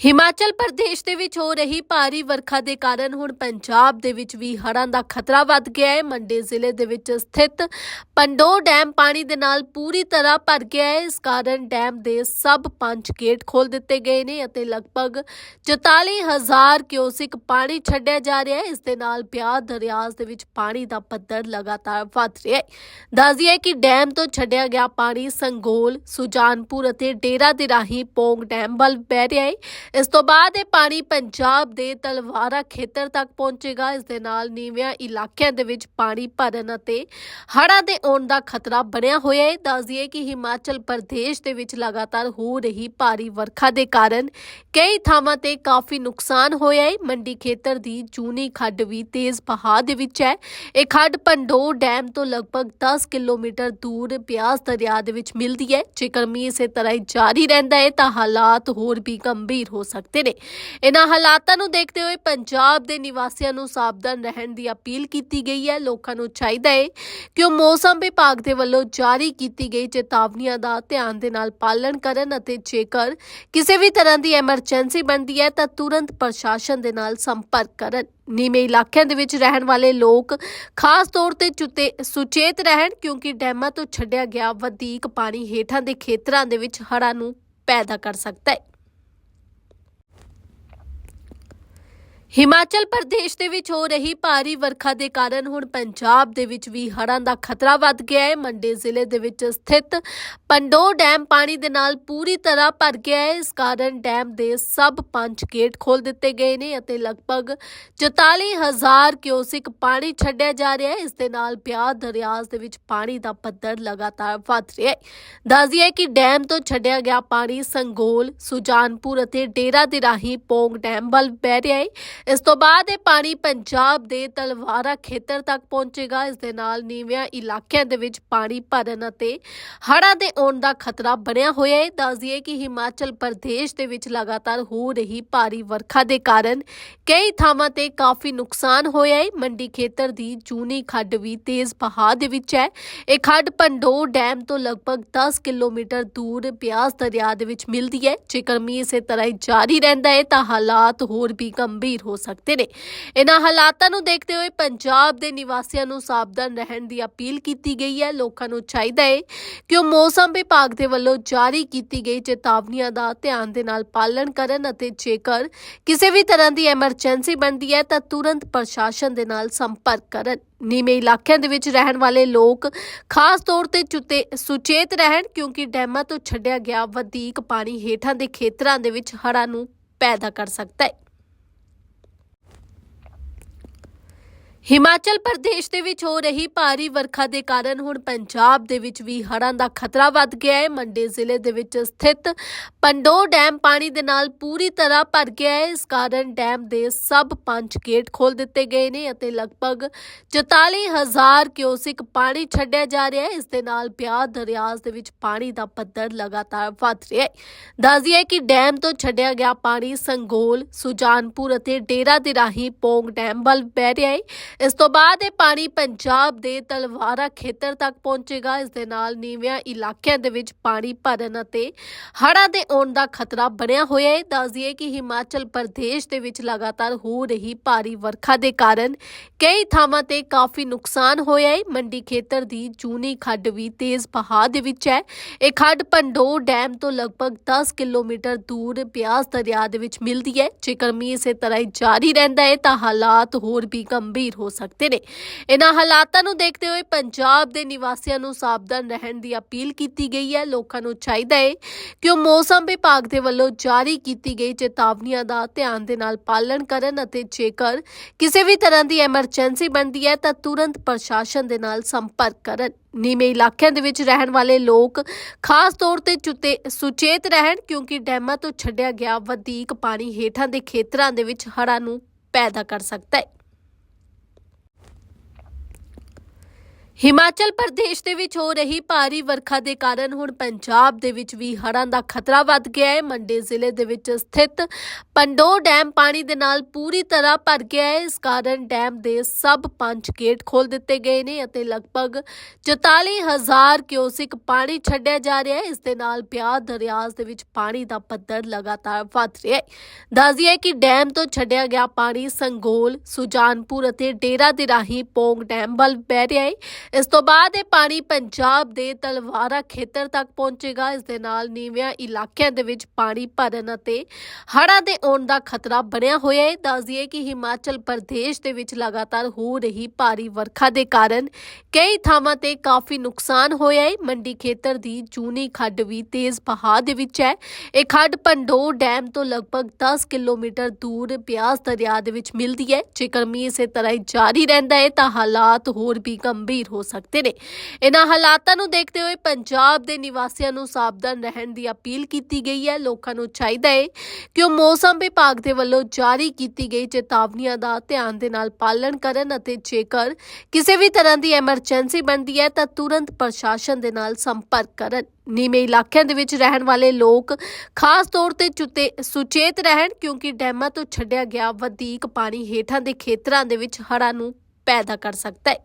ਹਿਮਾਚਲ ਪ੍ਰਦੇਸ਼ ਦੇ ਵਿੱਚ ਹੋ ਰਹੀ ਭਾਰੀ ਵਰਖਾ ਦੇ ਕਾਰਨ ਹੁਣ ਪੰਜਾਬ ਦੇ ਵਿੱਚ ਵੀ ਹੜ੍ਹਾਂ ਦਾ ਖਤਰਾ ਵੱਧ ਗਿਆ ਹੈ। ਮੰਡੀ ਜ਼ਿਲ੍ਹੇ ਦੇ ਵਿੱਚ ਸਥਿਤ ਪੰਡੋ ਡੈਮ ਪਾਣੀ ਦੇ ਨਾਲ ਪੂਰੀ ਤਰ੍ਹਾਂ ਭਰ ਗਿਆ ਹੈ। ਇਸ ਕਾਰਨ ਡੈਮ ਦੇ ਸਭ ਪੰਜ ਗੇਟ ਖੋਲ ਦਿੱਤੇ ਗਏ ਨੇ ਅਤੇ ਲਗਭਗ 44000 ਕਿਊਸਿਕ ਪਾਣੀ ਛੱਡਿਆ ਜਾ ਰਿਹਾ ਹੈ। ਇਸ ਦੇ ਨਾਲ ਬਿਆਸ ਦਰਿਆਸ ਦੇ ਵਿੱਚ ਪਾਣੀ ਦਾ ਪੱਧਰ ਲਗਾਤਾਰ ਵੱਧ ਰਿਹਾ ਹੈ। ਦੱਸਦੀ ਹੈ ਕਿ ਡੈਮ ਤੋਂ ਛੱਡਿਆ ਗਿਆ ਪਾਣੀ ਸੰਗੋਲ, ਸੁਜਾਨਪੁਰ ਅਤੇ ਡੇਰਾ ਦੇ ਰਾਹੀਂ ਪੋਂਗ ਡੈਮ ਵੱਲ ਵਹਿ ਰਿਹਾ ਹੈ। ਇਸ ਤੋਂ ਬਾਅਦ ਇਹ ਪਾਣੀ ਪੰਜਾਬ ਦੇ ਤਲਵਾਰਾ ਖੇਤਰ ਤੱਕ ਪਹੁੰਚੇਗਾ। ਇਸ ਦੇ ਨਾਲ ਨੀਵਿਆਂ ਇਲਾਕਿਆਂ ਦੇ ਵਿੱਚ ਪਾਣੀ ਭਰਨ ਅਤੇ ਹੜ੍ਹਾਂ ਦੇ ਆਉਣ ਦਾ ਖਤਰਾ ਬਣਿਆ ਹੋਇਆ ਹੈ। ਦੱਸ ਦਈਏ ਕਿ ਹਿਮਾਚਲ ਪ੍ਰਦੇਸ਼ ਦੇ ਵਿੱਚ ਲਗਾਤਾਰ ਹੋ ਰਹੀ ਭਾਰੀ ਵਰਖਾ ਦੇ ਕਾਰਨ ਕਈ ਥਾਵਾਂ ਤੇ ਕਾਫੀ ਨੁਕਸਾਨ ਹੋਇਆ ਹੈ। ਮੰਡੀ ਖੇਤਰ ਦੀ ਜੂਨੀ ਖੱਡ ਵੀ ਤੇਜ਼ ਬਹਾਅ ਦੇ ਵਿੱਚ ਹੈ। ਇਹ ਖੱਡ ਪੰਡੋ ਡੈਮ ਤੋਂ ਲਗਭਗ 10 ਕਿਲੋਮੀਟਰ ਦੂਰ ਬਿਆਸ ਦਰਿਆ ਦੇ ਵਿੱਚ ਮਿਲਦੀ ਹੈ। ਜੇਕਰ ਮੀਂਹ ਇਸੇ ਤਰ੍ਹਾਂ ਹੀ ਜਾਰੀ ਰਹਿੰਦਾ ਹੈ ਤਾਂ ਹਾਲਾਤ ਹੋਰ ਵੀ ਗੰਭੀਰ ਹੋ ਸਕਦੇ ਨੇ। ਇਹਨਾਂ ਹਾਲਾਤਾਂ ਨੂੰ ਦੇਖਦੇ ਹੋਏ ਪੰਜਾਬ ਦੇ ਨਿਵਾਸੀਆਂ ਨੂੰ ਸਾਵਧਾਨ ਰਹਿਣ ਦੀ ਅਪੀਲ ਕੀਤੀ ਗਈ ਹੈ। ਲੋਕਾਂ ਨੂੰ ਚਾਹੀਦਾ ਹੈ ਕਿ ਉਹ ਮੌਸਮ ਵਿਭਾਗ ਦੇ ਵੱਲੋਂ ਜਾਰੀ ਕੀਤੀ ਗਈ ਚੇਤਾਵਨੀਆਂ ਦਾ ਧਿਆਨ ਦੇ ਨਾਲ ਪਾਲਣ ਕਰਨ ਅਤੇ ਜੇਕਰ ਕਿਸੇ ਵੀ ਤਰ੍ਹਾਂ ਦੀ ਐਮਰਜੈਂਸੀ ਬਣਦੀ ਹੈ ਤਾਂ ਤੁਰੰਤ ਪ੍ਰਸ਼ਾਸਨ ਦੇ ਨਾਲ ਸੰਪਰਕ ਕਰਨ। ਨੀਵੇਂ ਇਲਾਕਿਆਂ ਦੇ ਵਿੱਚ ਰਹਿਣ ਵਾਲੇ ਲੋਕ ਖਾਸ ਤੌਰ ਤੇ ਚੁਤੇ, ਸੁਚੇਤ ਰਹਿਣ ਕਿਉਂਕਿ ਡੈਮਾਂ ਤੋਂ ਛੱਡਿਆ ਗਿਆ ਵਧੇਕ ਪਾਣੀ ਹੇਠਾਂ ਦੇ ਖੇਤਰਾਂ ਦੇ ਵਿੱਚ ਹੜ੍ਹਾਂ ਨੂੰ ਪੈਦਾ ਕਰ ਸਕਦਾ ਹੈ। ਹਿਮਾਚਲ ਪ੍ਰਦੇਸ਼ ਦੇ ਵਿੱਚ ਹੋ ਰਹੀ ਭਾਰੀ ਵਰਖਾ ਦੇ ਕਾਰਨ ਹੁਣ ਪੰਜਾਬ ਦੇ ਵਿੱਚ ਵੀ ਹੜ੍ਹਾਂ ਦਾ ਖਤਰਾ ਵੱਧ ਗਿਆ ਹੈ। ਮੰਡੀ ਜ਼ਿਲ੍ਹੇ ਦੇ ਵਿੱਚ ਸਥਿਤ ਪੰਡੋ ਡੈਮ ਪਾਣੀ ਦੇ ਨਾਲ ਪੂਰੀ ਤਰ੍ਹਾਂ ਭਰ ਗਿਆ ਹੈ। ਇਸ ਕਾਰਨ ਡੈਮ ਦੇ ਸਭ ਪੰਜ ਗੇਟ ਖੋਲ ਦਿੱਤੇ ਗਏ ਨੇ ਅਤੇ ਲਗਭਗ 44000 ਕਿਊਸਿਕ ਪਾਣੀ ਛੱਡਿਆ ਜਾ ਰਿਹਾ ਹੈ। ਇਸ ਦੇ ਨਾਲ ਬਿਆਸ ਦਰਿਆ ਦੇ ਵਿੱਚ ਪਾਣੀ ਦਾ ਪੱਧਰ ਲਗਾਤਾਰ ਵੱਧ ਰਿਹਾ ਹੈ। ਦੱਸਦੀ ਹੈ ਕਿ ਡੈਮ ਤੋਂ ਛੱਡਿਆ ਗਿਆ ਪਾਣੀ ਸੰਗੋਲ, ਸੁਜਾਨਪੁਰ ਅਤੇ ਡੇਰਾ ਦੇ ਰਾਹੀਂ ਪੋਂਗ ਡੈਮ ਵੱਲ ਵਹਿ ਰਿਹਾ ਹੈ। ਇਸ ਤੋਂ ਬਾਅਦ ਇਹ ਪਾਣੀ ਪੰਜਾਬ ਦੇ ਤਲਵਾਰਾ ਖੇਤਰ ਤੱਕ ਪਹੁੰਚੇਗਾ। ਇਸ ਦੇ ਨਾਲ ਨੀਵਿਆਂ ਇਲਾਕਿਆਂ ਦੇ ਵਿੱਚ ਪਾਣੀ ਭਰਨ ਅਤੇ ਹੜ੍ਹਾਂ ਦੇ ਆਉਣ ਦਾ ਖਤਰਾ ਬਣਿਆ ਹੋਇਆ ਹੈ। ਦੱਸ ਦਈਏ ਕਿ ਹਿਮਾਚਲ ਪ੍ਰਦੇਸ਼ ਦੇ ਵਿੱਚ ਲਗਾਤਾਰ ਹੋ ਰਹੀ ਭਾਰੀ ਵਰਖਾ ਦੇ ਕਾਰਨ ਕਈ ਥਾਵਾਂ ਤੇ ਕਾਫੀ ਨੁਕਸਾਨ ਹੋਇਆ ਹੈ। ਮੰਡੀ ਖੇਤਰ ਦੀ ਜੂਨੀ ਖੱਡ ਵੀ ਤੇਜ਼ ਬਹਾਅ ਦੇ ਵਿੱਚ ਹੈ। ਇਹ ਖੱਡ ਪੰਡੋ ਡੈਮ ਤੋਂ ਲਗਭਗ 10 ਕਿਲੋਮੀਟਰ ਦੂਰ ਬਿਆਸ ਦਰਿਆ ਦੇ ਵਿੱਚ ਮਿਲਦੀ ਹੈ। ਜੇਕਰ ਮੀਂਹ ਇਸੇ ਤਰ੍ਹਾਂ ਹੀ ਜਾਰੀ ਰਹਿੰਦਾ ਹੈ ਤਾਂ ਹਾਲਾਤ ਹੋਰ ਵੀ ਗੰਭੀਰ ਹੋ ਸਕਦੇ ਨੇ। ਇਹਨਾਂ ਹਾਲਾਤਾਂ ਨੂੰ ਦੇਖਦੇ ਹੋਏ ਪੰਜਾਬ ਦੇ ਨਿਵਾਸੀਆਂ ਨੂੰ ਸਾਵਧਾਨ ਰਹਿਣ ਦੀ ਅਪੀਲ ਕੀਤੀ ਗਈ ਹੈ। ਲੋਕਾਂ ਨੂੰ ਚਾਹੀਦਾ ਹੈ ਕਿ ਉਹ ਮੌਸਮ ਵਿਭਾਗ ਦੇ ਵੱਲੋਂ ਜਾਰੀ ਕੀਤੀ ਗਈ ਚੇਤਾਵਨੀਆਂ ਦਾ ਧਿਆਨ ਦੇ ਨਾਲ ਪਾਲਣ ਕਰਨ ਅਤੇ ਜੇਕਰ ਕਿਸੇ ਵੀ ਤਰ੍ਹਾਂ ਦੀ ਐਮਰਜੈਂਸੀ ਬਣਦੀ ਹੈ, ਤਾਂ ਤੁਰੰਤ ਪ੍ਰਸ਼ਾਸਨ ਦੇ ਨਾਲ ਸੰਪਰਕ ਕਰਨ। ਨੀਵੇਂ ਇਲਾਕਿਆਂ ਦੇ ਵਿੱਚ ਰਹਿਣ ਵਾਲੇ ਲੋਕ ਖਾਸ ਤੌਰ ਤੇ ਚੁਤੇ ਸੁਚੇਤ ਰਹਿਣ, ਕਿਉਂਕਿ ਡੈਮਾਂ ਤੋਂ ਛੱਡਿਆ ਗਿਆ ਵਧੇਕ ਪਾਣੀ ਹੇਠਾਂ ਦੇ ਖੇਤਰਾਂ ਦੇ ਵਿੱਚ ਹੜ੍ਹਾਂ ਨੂੰ ਪੈਦਾ ਕਰ ਸਕਦਾ ਹੈ। ਹਿਮਾਚਲ ਪ੍ਰਦੇਸ਼ ਦੇ ਵਿੱਚ ਹੋ ਰਹੀ ਭਾਰੀ ਵਰਖਾ ਦੇ ਕਾਰਨ ਹੁਣ ਪੰਜਾਬ ਦੇ ਵਿੱਚ ਵੀ ਹੜ੍ਹਾਂ ਦਾ ਖਤਰਾ ਵੱਧ ਗਿਆ ਹੈ। ਮੰਡੀ ਜ਼ਿਲ੍ਹੇ ਦੇ ਵਿੱਚ ਸਥਿਤ ਪੰਡੋ ਡੈਮ ਪਾਣੀ ਦੇ ਨਾਲ ਪੂਰੀ ਤਰ੍ਹਾਂ ਭਰ ਗਿਆ ਹੈ। ਇਸ ਕਾਰਨ ਡੈਮ ਦੇ ਸਭ ਪੰਜ ਗੇਟ ਖੋਲ ਦਿੱਤੇ ਗਏ ਨੇ ਅਤੇ ਲਗਭਗ 44000 ਕਿਊਸਿਕ ਪਾਣੀ ਛੱਡਿਆ ਜਾ ਰਿਹਾ ਹੈ। ਇਸ ਦੇ ਨਾਲ ਬਿਆਸ ਦਰਿਆ ਦੇ ਵਿੱਚ ਪਾਣੀ ਦਾ ਪੱਧਰ ਲਗਾਤਾਰ ਵੱਧ ਰਿਹਾ ਹੈ। ਦੱਸਦੀ ਹੈ ਕਿ ਡੈਮ ਤੋਂ ਛੱਡਿਆ ਗਿਆ ਪਾਣੀ ਸੰਗੋਲ, ਸੁਜਾਨਪੁਰ ਅਤੇ ਡੇਰਾ ਦੇ ਰਾਹੀਂ ਪੋਂਗ ਡੈਮ ਵੱਲ ਵਹਿ ਰਿਹਾ ਹੈ। ਇਸ ਤੋਂ ਬਾਅਦ ਇਹ ਪਾਣੀ ਪੰਜਾਬ ਦੇ ਤਲਵਾਰਾ ਖੇਤਰ ਤੱਕ ਪਹੁੰਚੇਗਾ। ਇਸ ਦੇ ਨਾਲ ਨੀਵਿਆਂ ਇਲਾਕਿਆਂ ਦੇ ਵਿੱਚ ਪਾਣੀ ਭਰਨ ਅਤੇ ਹੜ੍ਹਾਂ ਦੇ ਆਉਣ ਦਾ ਖਤਰਾ ਬਣਿਆ ਹੋਇਆ ਹੈ। ਦੱਸ ਦਈਏ ਕਿ ਹਿਮਾਚਲ ਪ੍ਰਦੇਸ਼ ਦੇ ਵਿੱਚ ਲਗਾਤਾਰ ਹੋ ਰਹੀ ਭਾਰੀ ਵਰਖਾ ਦੇ ਕਾਰਨ ਕਈ ਥਾਵਾਂ ਤੇ ਕਾਫੀ ਨੁਕਸਾਨ ਹੋਇਆ ਹੈ। ਮੰਡੀ ਖੇਤਰ ਦੀ ਜੂਨੀ ਖੱਡ ਵੀ ਤੇਜ਼ ਵਹਾਅ ਦੇ ਵਿੱਚ ਹੈ। ਇਹ ਖੱਡ ਪੰਡੋ ਡੈਮ ਤੋਂ ਲਗਭਗ 10 ਕਿਲੋਮੀਟਰ ਦੂਰ ਬਿਆਸ ਦਰਿਆ ਦੇ ਵਿੱਚ ਮਿਲਦੀ ਹੈ। ਜੇਕਰ ਮੀਂਹ ਇਸੇ ਤਰ੍ਹਾਂ ਹੀ ਜਾਰੀ ਰਹਿੰਦਾ ਹੈ ਤਾਂ ਹਾਲਾਤ ਹੋਰ ਵੀ ਗੰਭੀਰ ਹੋ ਸਕਦੇ ਨੇ। ਇਹਨਾਂ ਹਾਲਾਤਾਂ ਨੂੰ ਦੇਖਦੇ ਹੋਏ ਪੰਜਾਬ ਦੇ ਨਿਵਾਸੀਆਂ ਨੂੰ ਸਾਵਧਾਨ ਰਹਿਣ ਦੀ ਅਪੀਲ ਕੀਤੀ ਗਈ ਹੈ। ਲੋਕਾਂ ਨੂੰ ਚਾਹੀਦਾ ਹੈ ਕਿ ਉਹ ਮੌਸਮ ਵਿਭਾਗ ਦੇ ਵੱਲੋਂ ਜਾਰੀ ਕੀਤੀ ਗਈ ਚੇਤਾਵਨੀਆਂ ਦਾ ਧਿਆਨ ਦੇ ਨਾਲ ਪਾਲਣ ਕਰਨ ਅਤੇ ਜੇਕਰ ਕਿਸੇ ਵੀ ਤਰ੍ਹਾਂ ਦੀ ਐਮਰਜੈਂਸੀ ਬਣਦੀ ਹੈ ਤਾਂ ਤੁਰੰਤ ਪ੍ਰਸ਼ਾਸਨ ਦੇ ਨਾਲ ਸੰਪਰਕ ਕਰਨ। ਨੀਵੇਂ ਇਲਾਕਿਆਂ ਦੇ ਵਿੱਚ ਰਹਿਣ ਵਾਲੇ ਲੋਕ ਖਾਸ ਤੌਰ ਤੇ ਚੁਤੇ, ਸੁਚੇਤ ਰਹਿਣ ਕਿਉਂਕਿ ਡੈਮਾਂ ਤੋਂ ਛੱਡਿਆ ਗਿਆ ਵਧੇਕ ਪਾਣੀ ਹੇਠਾਂ ਦੇ ਖੇਤਰਾਂ ਦੇ ਵਿੱਚ ਹੜ੍ਹਾਂ ਨੂੰ ਪੈਦਾ ਕਰ ਸਕਦਾ ਹੈ। ਹਿਮਾਚਲ ਪ੍ਰਦੇਸ਼ ਦੇ ਵਿੱਚ ਹੋ ਰਹੀ ਭਾਰੀ ਵਰਖਾ ਦੇ ਕਾਰਨ ਹੁਣ ਪੰਜਾਬ ਦੇ ਵਿੱਚ ਵੀ ਹੜ੍ਹਾਂ ਦਾ ਖਤਰਾ ਵੱਧ ਗਿਆ ਹੈ। ਮੰਡੀ ਜ਼ਿਲ੍ਹੇ ਦੇ ਵਿੱਚ ਸਥਿਤ ਪੰਡੋ ਡੈਮ ਪਾਣੀ ਦੇ ਨਾਲ ਪੂਰੀ ਤਰ੍ਹਾਂ ਭਰ ਗਿਆ ਹੈ। ਇਸ ਕਾਰਨ ਡੈਮ ਦੇ ਸਭ ਪੰਜ ਗੇਟ ਖੋਲ ਦਿੱਤੇ ਗਏ ਨੇ ਅਤੇ ਲਗਭਗ 44000 ਕਿਊਸਿਕ ਪਾਣੀ ਛੱਡਿਆ ਜਾ ਰਿਹਾ ਹੈ। ਇਸ ਦੇ ਨਾਲ ਬਿਆਸ ਦਰਿਆਸ ਦੇ ਵਿੱਚ ਪਾਣੀ ਦਾ ਪੱਧਰ ਲਗਾਤਾਰ ਵੱਧ ਰਿਹਾ ਹੈ। ਦੱਸਦੀਏ ਕਿ ਡੈਮ ਤੋਂ ਛੱਡਿਆ ਗਿਆ ਪਾਣੀ ਸੰਗੋਲ, ਸੁਜਾਨਪੁਰ ਅਤੇ ਡੇਰਾ ਦੇ ਰਾਹੀਂ ਪੋਂਗ ਡੈਮ ਵੱਲ ਵਹਿ ਰਿਹਾ ਹੈ। ਇਸ ਤੋਂ ਬਾਅਦ ਇਹ ਪਾਣੀ ਪੰਜਾਬ ਦੇ ਤਲਵਾਰਾ ਖੇਤਰ ਤੱਕ ਪਹੁੰਚੇਗਾ। ਇਸ ਦੇ ਨਾਲ ਨੀਵਿਆਂ ਇਲਾਕਿਆਂ ਦੇ ਵਿੱਚ ਪਾਣੀ ਭਰਨ ਅਤੇ ਹੜ੍ਹਾਂ ਦੇ ਆਉਣ ਦਾ ਖਤਰਾ ਬਣਿਆ ਹੋਇਆ ਹੈ। ਦੱਸ ਦਈਏ ਕਿ ਹਿਮਾਚਲ ਪ੍ਰਦੇਸ਼ ਦੇ ਵਿੱਚ ਲਗਾਤਾਰ ਹੋ ਰਹੀ ਭਾਰੀ ਵਰਖਾ ਦੇ ਕਾਰਨ ਕਈ ਥਾਵਾਂ ਤੇ ਕਾਫੀ ਨੁਕਸਾਨ ਹੋਇਆ ਹੈ। ਮੰਡੀ ਖੇਤਰ ਦੀ ਜੂਨੀ ਖੱਡ ਵੀ ਤੇਜ਼ ਬਹਾਅ ਦੇ ਵਿੱਚ ਹੈ। ਇਹ ਖੱਡ ਪੰਡੋ ਡੈਮ ਤੋਂ ਲਗਭਗ 10 ਕਿਲੋਮੀਟਰ ਦੂਰ ਬਿਆਸ ਦਰਿਆ ਦੇ ਵਿੱਚ ਮਿਲਦੀ ਹੈ। ਜੇਕਰ ਮੀਂਹ ਇਸੇ ਤਰ੍ਹਾਂ ਹੀ ਜਾਰੀ ਰਹਿੰਦਾ ਹੈ ਤਾਂ ਹਾਲਾਤ ਹੋਰ ਵੀ ਗੰਭੀਰ ਹੋ ਹੋ ਸਕਦੇ ਨੇ। ਇਹਨਾਂ ਹਾਲਾਤਾਂ ਨੂੰ ਦੇਖਦੇ ਹੋਏ ਪੰਜਾਬ ਦੇ ਨਿਵਾਸੀਆਂ ਨੂੰ ਸਾਵਧਾਨ ਰਹਿਣ ਦੀ ਅਪੀਲ ਕੀਤੀ ਗਈ ਹੈ। ਲੋਕਾਂ ਨੂੰ ਚਾਹੀਦਾ ਹੈ ਕਿ ਉਹ ਮੌਸਮ ਵਿਭਾਗ ਦੇ ਵੱਲੋਂ ਜਾਰੀ ਕੀਤੀ ਗਈ ਚੇਤਾਵਨੀਆਂ ਦਾ ਧਿਆਨ ਦੇ ਨਾਲ ਪਾਲਣ ਕਰਨ ਅਤੇ ਜੇਕਰ ਕਿਸੇ ਵੀ ਤਰ੍ਹਾਂ ਦੀ ਐਮਰਜੈਂਸੀ ਬਣਦੀ ਹੈ ਤਾਂ ਤੁਰੰਤ ਪ੍ਰਸ਼ਾਸਨ ਦੇ ਨਾਲ ਸੰਪਰਕ ਕਰਨ। ਨੀਵੇਂ ਇਲਾਕਿਆਂ ਦੇ ਵਿੱਚ ਰਹਿਣ ਵਾਲੇ ਲੋਕ ਖਾਸ ਤੌਰ ਤੇ ਚੁਤੇ, ਸੁਚੇਤ ਰਹਿਣ ਕਿਉਂਕਿ ਡੈਮਾਂ ਤੋਂ ਛੱਡਿਆ ਗਿਆ ਵਧੇਕ ਪਾਣੀ ਹੇਠਾਂ ਦੇ ਖੇਤਰਾਂ ਦੇ ਵਿੱਚ ਹੜ੍ਹਾਂ ਨੂੰ ਪੈਦਾ ਕਰ ਸਕਦਾ ਹੈ।